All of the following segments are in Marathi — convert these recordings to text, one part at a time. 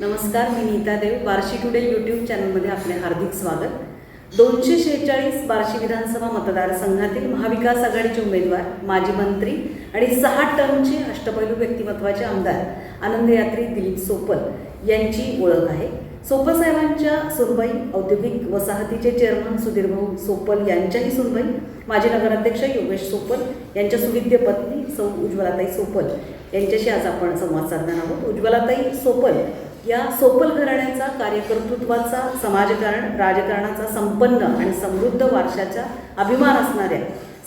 नमस्कार मी नीता देव. बार्शी टुडे यूट्यूब चॅनलमध्ये आपले हार्दिक स्वागत. दोनशे शेहेचाळीस बार्शी विधानसभा मतदारसंघातील महाविकास आघाडीचे उमेदवार माजी मंत्री आणि सहा टर्मचे अष्टपैलू व्यक्तिमत्वाचे आमदार आनंदयात्री दिलीप सोपल यांची ओळख आहे. सोपल साहेबांच्या सुनबाई औद्योगिक वसाहतीचे चेअरमन सुधीरभाऊ सोपल यांच्याही सुनबाई माजी नगराध्यक्ष योगेश सोपल यांच्या सुविद्य पत्नी सौ उज्ज्वलाताई सोपल यांच्याशी आज आपण संवाद साधणार आहोत. उज्ज्वलाताई सोपल या सोपल घराण्याचा कार्यकर्तृत्वाचा समाजकारण राजकारणाचा संपन्न आणि समृद्ध वारशाचा अभिमान असणाऱ्या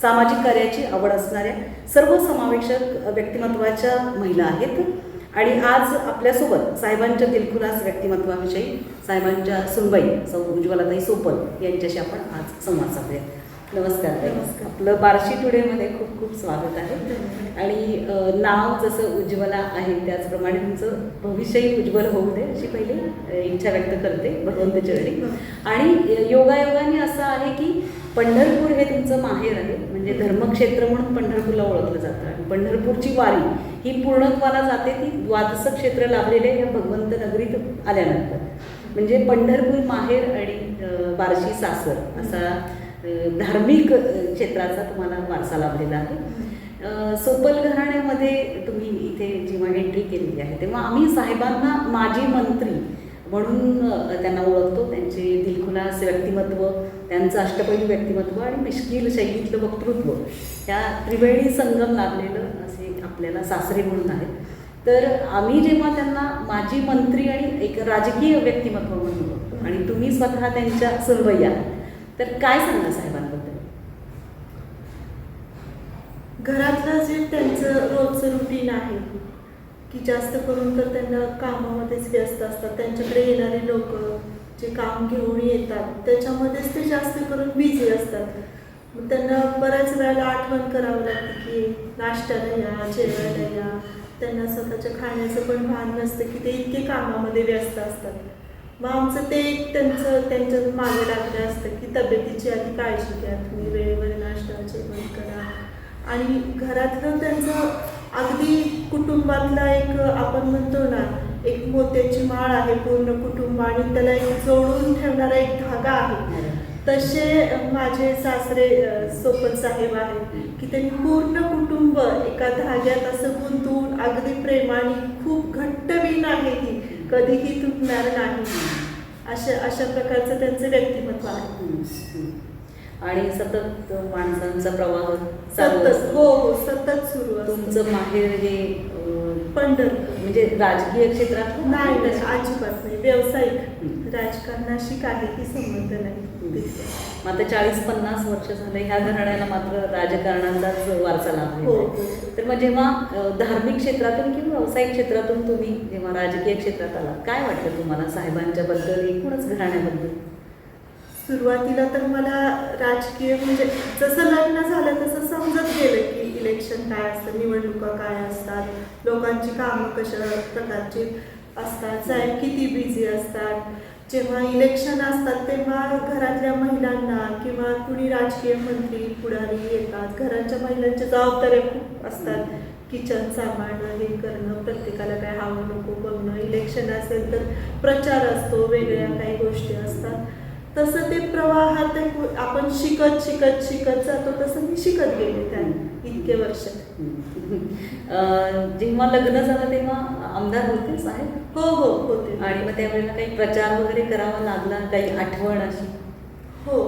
सामाजिक कार्याची आवड असणाऱ्या सर्व समावेशक व्यक्तिमत्वाच्या महिला आहेत. आणि आज आपल्यासोबत साहेबांच्या दिलखुलास व्यक्तिमत्वाविषयी साहेबांच्या सुनबाई सौ उज्ज्वलाताई सोपल यांच्याशी आपण आज संवाद साधूया. नमस्कार. नमस्कार. आपलं बार्शी टुडेमध्ये खूप खूप स्वागत आहे. आणि नाव जसं उज्ज्वला आहे त्याचप्रमाणे तुमचं भविष्यही उज्ज्वल होऊ दे अशी पहिली इच्छा व्यक्त करते भगवंत चरणी आणि अ, योगायोगाने असं आहे की पंढरपूर हे तुमचं माहेर आहे. म्हणजे धर्मक्षेत्र म्हणून पंढरपूरला ओळखलं जातं. आणि पंढरपूरची वारी ही पूर्णत्वाला जाते ती द्वादश क्षेत्र लाभलेल्या या भगवंत नगरीत आल्यानंतर. म्हणजे पंढरपूर माहेर आणि बार्शी सासर असा धार्मिक क्षेत्राचा तुम्हाला वारसा लाभलेला आहे. सोपल घराण्यामध्ये तुम्ही इथे जेव्हा एंट्री केलेली आहे तेव्हा आम्ही साहेबांना माजी मंत्री म्हणून त्यांना ओळखतो. त्यांचे दिलखुलास व्यक्तिमत्व त्यांचं अष्टपैलू व्यक्तिमत्व आणि मिश्किल शैलीतलं वक्तृत्व या त्रिवेणी संगम लाभलेलं असे आपल्याला सासरे म्हणून आहेत. तर आम्ही जेव्हा त्यांना माजी मंत्री आणि एक राजकीय व्यक्तिमत्व म्हणून बघतो आणि तुम्ही स्वतः त्यांच्या सुनबाई आहात तर काय सांगा साहेबांबद्दल? घरातलं जे त्यांचं रोजचं रुटीन आहे की जास्त करून तर त्यांना कामामध्येच व्यस्त असतात. त्यांच्याकडे येणारे लोक जे काम घेऊन येतात त्याच्यामध्येच ते जास्त करून बिझी असतात. मग त्यांना बऱ्याच वेळेला आठवण करावं लागते की नाश्त्याला या जेवायला या त्यांना स्वतःच्या खाण्याचं पण भान नसतं की ते इतके कामामध्ये व्यस्त असतात. मग आमचं ते एक त्यांचं त्यांच्या मागे लागलं असतं की तब्येतीची आधी काळजी घ्या तुम्ही वेळेवर नाश्ता जेवण करा. आणि घरातलं त्यांचं अगदी कुटुंबातला एक आपण म्हणतो ना एक मोत्याची माळ आहे पूर्ण कुटुंब आणि त्याला एक जोडून ठेवणारा एक धागा आहे. तसे माझे सासरे सोपन साहेब आहेत की त्यांनी पूर्ण कुटुंब एका धाग्यात असं गुंतवून अगदी प्रेमाने खूप घट्ट विण आहे ती. कधीही तुटणार नाही अशा अशा प्रकारचं त्यांचं व्यक्तिमत्व आहे. आणि सतत माणसांचा प्रवाह सतत. हो हो सतत सुरू तुमचं माहेर हे पंढरपूर म्हणजे राजकीय क्षेत्रात नाही नाही अजिबात नाही व्यावसायिक. राजकारणाशी काहीही संबंध नाही मग आता चाळीस पन्नास वर्ष झाले ह्या घराण्याला मात्र राजकारणाचाच वारसा लाभलेला हो. हो. तर मग जेव्हा धार्मिक क्षेत्रातून किंवा व्यावसायिक क्षेत्रातून तुम्ही जेव्हा राजकीय क्षेत्रात आला काय वाटतं तुम्हाला साहेबांच्या बद्दल एकूणच घराण्याबद्दल सुरुवातीला तर मला राजकीय म्हणजे जसं लग्न झालं तसं समजत गेलं की इलेक्शन काय असतं निवडणुका काय असतात लोकांची कामं कशा प्रकारची असतात साहेब किती बिझी असतात. जेव्हा इलेक्शन असतात तेव्हा घरातल्या महिलांना किंवा कुणी राजकीय मंत्री पुढारी येतात. घराच्या महिलांच्या जबाबदाऱ्या खूप असतात. किचन सांभाळणं हे करणं प्रत्येकाला काय हवं नको बघणं. इलेक्शन असेल तर प्रचार असतो वेगळ्या काही गोष्टी असतात. तसं ते प्रवाहात आपण शिकत शिकत शिकत जातो तसं मी शिकत गेले त्या इतके वर्ष. जेव्हा लग्न झालं तेव्हा आमदार होते साहेब? हो हो होते. आणि मग त्यावेळेला काही प्रचार वगैरे करावा लागला काही आठवण अशी? हो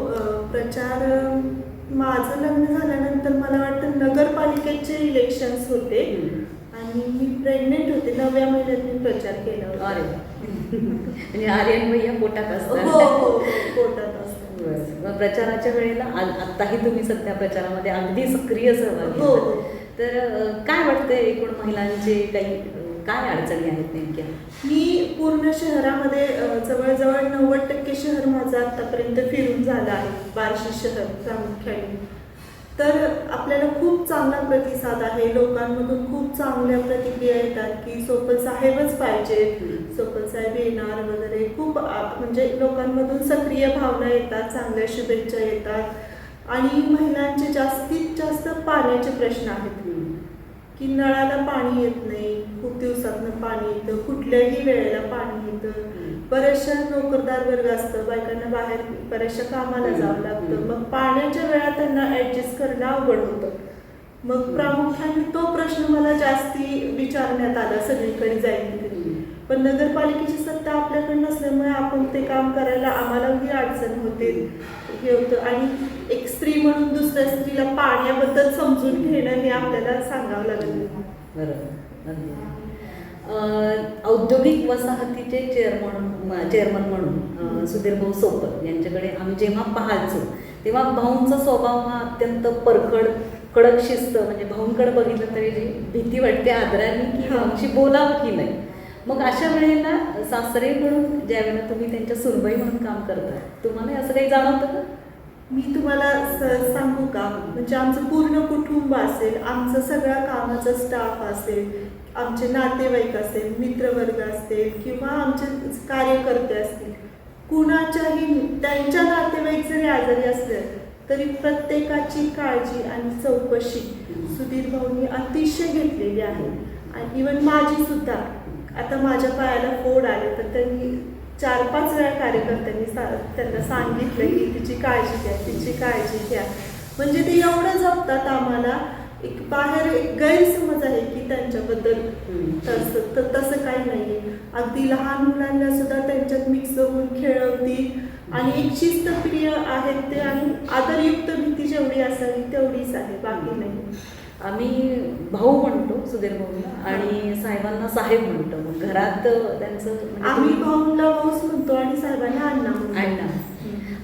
प्रचार माझं लग्न झाल्यानंतर मला वाटतं नगरपालिकेचे इलेक्शन्स होते. आणि मी प्रेग्नेंट होते. नवव्या महिन्यात मी प्रचार केला अरे. म्हणजे आर्यन भैया पोटात हो असतात हो हो पोटात असतं बरं. मग प्रचाराच्या वेळेला आत्ताही तुम्ही सध्या प्रचारामध्ये अगदी सक्रिय सहभागी हो. तर काय वाटतंय एकूण महिलांचे काही काय अडचणी आहेत नेमक्या? मी पूर्ण शहरामध्ये जवळजवळ नव्वद टक्के शहर माझं आतापर्यंत फिरून झालं आहे बार्शी शहर प्रामुख्याने. तर आपल्याला खूप चांगला प्रतिसाद आहे लोकांमधून खूप चांगल्या प्रतिक्रिया येतात की सोपल साहेबच पाहिजे. सोपल साहेब येणार वगैरे. खूप म्हणजे लोकांमधून सक्रिय भावना येतात चांगल्या शुभेच्छा येतात. आणि महिलांचे जास्तीत जास्त पाण्याचे प्रश्न आहेत. की नळाला पाणी येत नाही खूप दिवसातनं पाणी येतं कुठल्याही वेळेला पाणी येतं. बऱ्याचशा नोकरदार वर्ग असतं बायकांना बाहेर बऱ्याचशा कामाला जावं लागतं. मग पाण्याच्या वेळा त्यांना ऍडजस्ट करणं अवघड होतं. मग प्रामुख्याने तो प्रश्न मला जास्ती विचारण्यात आला सगळीकडे जाईल पण नगरपालिकेची सत्ता आपल्याकडे नसल्यामुळे आपण ते काम करायला आम्हालाही अडचण होते. हे होतं. आणि एक स्त्री म्हणून दुसऱ्या स्त्रीला पाण्याबद्दल समजून घेणं हे आपल्याला सांगावं लागलं. बरोबर औद्योगिक वसाहतीचे चेअरमन चेअरमन म्हणून सुधीर भाऊ सोपत यांच्याकडे आम्ही जेव्हा पाहायचो तेव्हा भाऊंचा स्वभाव हा अत्यंत परखड कडक शिस्त म्हणजे भाऊंकडे बघितलं तरी जी भीती वाटते आदराने की. भाऊंशी बोलावं की नाही. मग अशा वेळेला सासरे म्हणून ज्यावेळेला तुम्ही त्यांच्या सुनबाई म्हणून काम करता तुम्हाला असं काही जाणवतं का? मी तुम्हाला स- सांगू का? म्हणजे आमचं पूर्ण कुटुंब असेल आमचं सगळा कामाचा स्टाफ असेल आमचे नातेवाईक असेल मित्रवर्ग असेल किंवा आमचे कार्यकर्ते असतील कुणाच्याही त्यांच्या नातेवाईक जरी आजारी असले तरी प्रत्येकाची काळजी आणि चौकशी सुधीर भाऊंनी अतिशय घेतलेली आहे. आणि इवन माझी सुद्धा आता माझ्या पायाला फोड आले तर त्यांनी चार पाच वेळा कार्यकर्त्यांनी सा- त्यांना सांगितलं की तिची काळजी घ्या तिची काळजी घ्या. म्हणजे ते एवढं जपतात आम्हाला एक बाहेर एक गैरसमज आहे की त्यांच्याबद्दल तसं तर तसं काही नाही अगदी लहान मुलांना सुद्धा त्यांच्यात मिक्स होऊन खेळवतील आणि एक शिस्तप्रिय आहेत ते आणि आदरयुक्त भीती जेवढी असावी तेवढीच आहे बाकी नाही. आम्ही भाऊ म्हणतो सुधीर भाऊला आणि साहेबांना साहेब म्हणतो. मग घरात त्यांचं म्हणजे आम्ही भाऊला भाऊच म्हणतो आणि साहेबांना अण्णा अण्णा.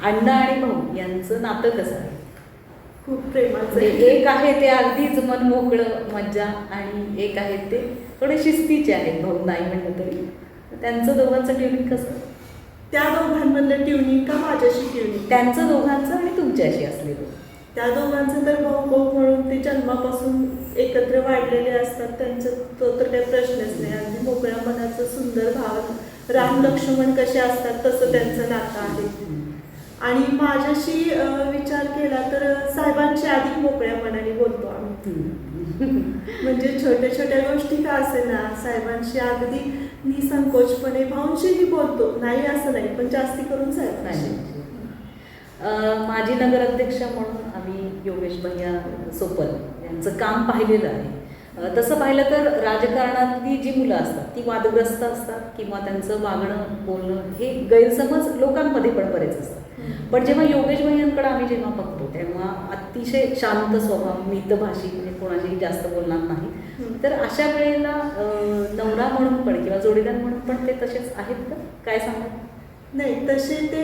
अण्णा आणि भाऊ यांचं नातं कसं आहे? खूप प्रेमाचं म्हणजे. एक आहे ते अगदीच मन मोकळं मज्जा आणि एक आहे ते थोडे शिस्तीचे आहेत भाऊ नाही म्हणलं तरी. त्यांचं दोघांचं ट्युनिंग कसं? त्या दोघांमधलं ट्युनिंग का माझ्याशी ट्युनिंग? त्यांचं दोघांचं आणि तुमच्याशी असलेलं. त्या दोघांचं तर भाऊ भाऊ म्हणून ते जन्मापासून एकत्र वाढलेले असतात. त्यांचं तो तर काही प्रश्नच नाही. अगदी मोकळ्या मनाचं सुंदर भाव राम लक्ष्मण कसे असतात तसं त्यांचं नातं आहे. आणि माझ्याशी विचार केला तर साहेबांशी अधिक मोकळ्या मनाने बोलतो आम्ही. म्हणजे छोट्या छोट्या गोष्टी का असे ना साहेबांशी अगदी निसंकोचपणे भाऊंशीही बोलतो. नाही असं नाही पण जास्ती करून साहेबांशी. अं, माजी नगराध्यक्ष म्हणून आम्ही योगेश भैया सोपल यांचं काम पाहिलेलं आहे. तसं पाहिलं तर राजकारणातली जी मुलं असतात ती वादग्रस्त असतात किंवा त्यांचं वागणं बोलणं हे गैरसमज लोकांमध्ये पण बरेच असतात. पण जेव्हा योगेश भैयांकडे आम्ही जेव्हा बघतो तेव्हा अतिशय शांत स्वभाव मितभाषी म्हणजे कोणाशीही जास्त बोलणार नाही. तर अशा वेळेला नवरा म्हणून पण किंवा जोडीदार म्हणून पण ते तसेच आहेत का? काय सांगतात नाही तसे ते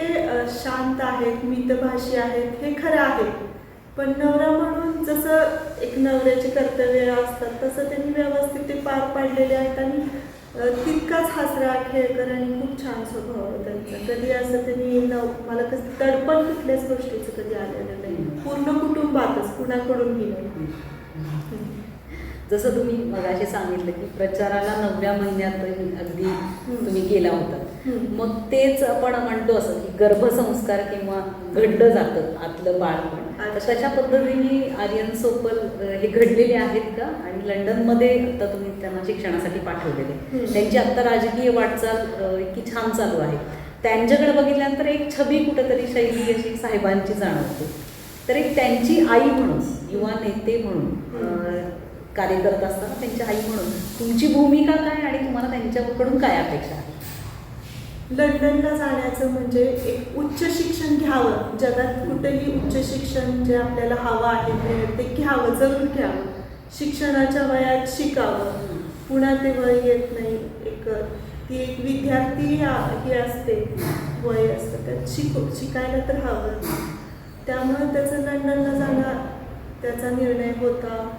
शांत आहेत मितभाषी आहेत हे खरं आहे. पण नवरा म्हणून जसं एक नवऱ्याचे कर्तव्य असतात तसं त्यांनी व्यवस्थित ते पार पाडलेले आहेत आणि तितकाच हसरा खेळकर आणि खूप छान स्वभाव आहे त्यांचा. कधी असं त्यांनी नव मला कसं तडपण कुठल्याच गोष्टीचं कधी आलेलं नाही. पूर्ण कुटुंबातच कुणाकडूनही नाही. जसं तुम्ही मगाशी सांगितलं की प्रचाराला नवव्या महिन्यात अगदी तुम्ही गेला होता. मग तेच आपण म्हणतो असं की गर्भसंस्कार किंवा घडलं जातं आतलं बाळपण. तशा पद्धतीने आर्यन सोपल हे घडलेले आहेत का? आणि लंडनमध्ये आता तुम्ही त्यांना शिक्षणासाठी पाठवलेले. त्यांची आता राजकीय वाटचाल इतकी छान चालू आहे. त्यांच्याकडे बघितल्यानंतर एक छबी कुठंतरी शैली अशी साहेबांची जाणवते. तर एक त्यांची आई म्हणून युवा नेते म्हणून कार्य करत असताना त्यांची आई म्हणून तुमची भूमिका काय आणि तुम्हाला त्यांच्याकडून काय अपेक्षा आहे? लंडनला जाण्याचं म्हणजे एक उच्च शिक्षण घ्यावं. जगात कुठेही उच्च शिक्षण जे आपल्याला हवं आहे ते घ्यावं जरूर घ्यावं. शिक्षणाच्या वयात शिकावं. पुन्हा ते वय येत नाही. एक ती एक विद्यार्थी ही असते. वय असतं. त्यात शिकू शिकायला तर हवं. त्यामुळे त्याचं लंडनला जाणं त्याचा निर्णय होता.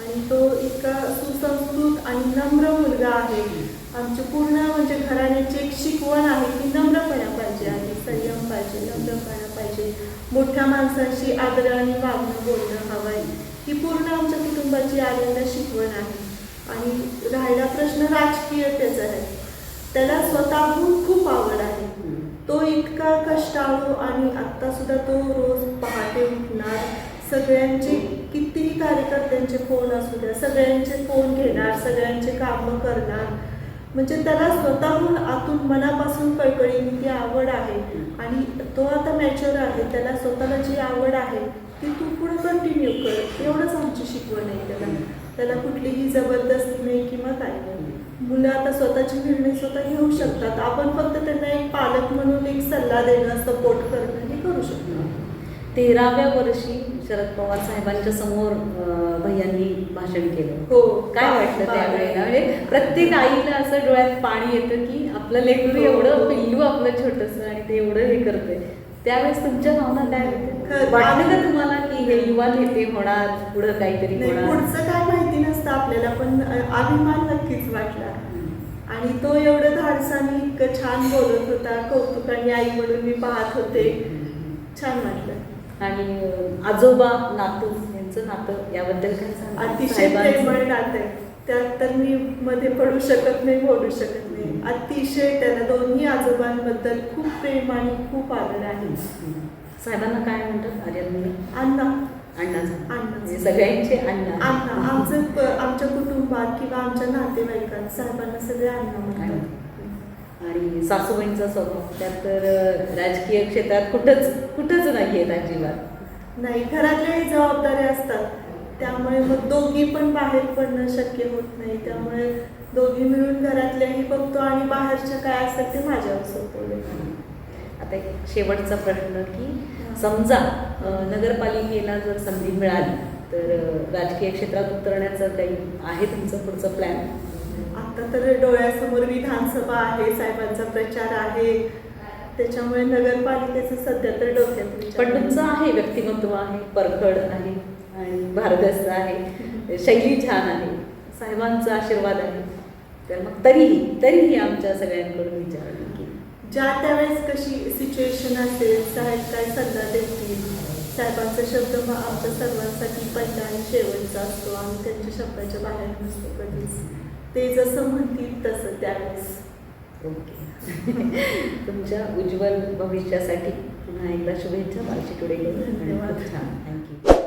आणि तो इतका सुसंस्कृत आणि नम्र मुलगा आहे. आमची पूर्ण म्हणजे घराण्याची एक शिकवण आहे की नम्रपणा पाहिजे आणि संयम पाहिजे नम्रपणा पाहिजे. मोठ्या माणसांशी आदराने वागणं बोलणं हवं आहे ही पूर्ण आमच्या कुटुंबाची आलेल्या शिकवण आहे. आणि राहिला प्रश्न राजकीय त्याचा आहे. त्याला स्वतःहून खूप आवड आहे. तो इतका कष्टाळू आणि आत्ता सुद्धा तो रोज पहाटे उठणार सगळ्यांचे कितीही कार्यकर्त्यांचे फोन असू द्या सगळ्यांचे फोन घेणार सगळ्यांचे कामं करणार म्हणजे त्याला स्वतःहून आतून मनापासून कळकळीने ती आवड आहे. आणि तो आता मॅच्युअर आहे त्याला स्वतःला जी आवड आहे ती तू पुढे कंटिन्यू कर. एवढंच आमची शिकवण आहे त्याला. त्याला कुठलीही जबरदस्ती नाही किंवा काय नाही. मुलं आता स्वतःचे निर्णय स्वतः घेऊ शकतात. आपण फक्त त्यांना एक पालक म्हणून एक सल्ला देणं सपोर्ट करणं हे करू शकतो. तेराव्या वर्षी शरद पवार साहेबांच्या समोर भैयांनी भाषण केलं. हो. काय वाटलं त्यावेळेला म्हणजे प्रत्येक आईला असं डोळ्यात पाणी येतं की आपलं लेकरू एवढं पिल्लू आपलं छोटस आणि ते एवढं हे करतंय. त्यावेळेस तुमच्या भावना काय होत्या. वाटलं का तुम्हाला की हे युवा नेते होणार पुढं काहीतरी होणार? पुढचं काय माहिती नसतं आपल्याला पण अभिमान नक्कीच वाटला. आणि तो एवढं धाडसाने इतकं छान बोलत होता कौतुकाने आई म्हणून मी पाहत होते. छान वाटलं. आणि आजोबा नातू यांचं नातं याबद्दल काय सांगा अतिशय प्रेमळ नातं आहे. त्यात तर मी मध्ये पडू शकत नाही बोलू शकत नाही. अतिशय त्याला दोन्ही आजोबांबद्दल खूप प्रेम आणि खूप आदर आहे. साहेबांना काय म्हणतात? आर्यन मुलं? अण्णा. म्हणजे सगळ्यांचे अण्णा. अण्णा. आमचं आमच्या कुटुंबात किंवा आमच्या नातेवाईकात साहेबांना सगळे अण्णा म्हणतात. आणि सासूबाईंचा स्वभाव. त्यात तर राजकीय क्षेत्रात कुठंच कुठंच नाही आहेत अजिबात. नाही घरातल्याही जबाबदाऱ्या असतात. त्यामुळे मग दोघी पण बाहेर पडणं शक्य होत नाही. त्यामुळे दोघी मिळून घरातल्याही बघतो आणि बाहेरच्या काय असतात ते माझ्यावर सोपवले आता एक शेवटचा प्रश्न की समजा नगरपालिकेला जर संधी मिळाली तर राजकीय क्षेत्रात उतरण्याचं काही आहे तुमचं पुढचं प्लॅन आता तर डोळ्यासमोर विधानसभा आहे साहेबांचा प्रचार आहे. त्याच्यामुळे नगरपालिकेचं सध्या तर डोक्यात पण तुमचं आहे व्यक्तिमत्व आहे परखड आहे आणि भारदस्त आहे. शैली छान आहे. साहेबांचा आशीर्वाद आहे. तर मग तरीही तरीही आमच्या सगळ्यांकडून विचारलं की. ज्या त्यावेळेस कशी सिच्युएशन असेल साहेब काय सल्ला देतील? साहेबांचा शब्द मग आमच्या सर्वांसाठी पहिला आणि शेवटचा असतो. आम्ही त्यांच्या शब्दाच्या बाहेर नसतो कधीच. ते जसं म्हणतील तसं त्यावेळेस. ओके. तुमच्या उज्ज्वल भविष्यासाठी पुन्हा एकदा शुभेच्छा. बालशी टुडे खूप छान. थँक्यू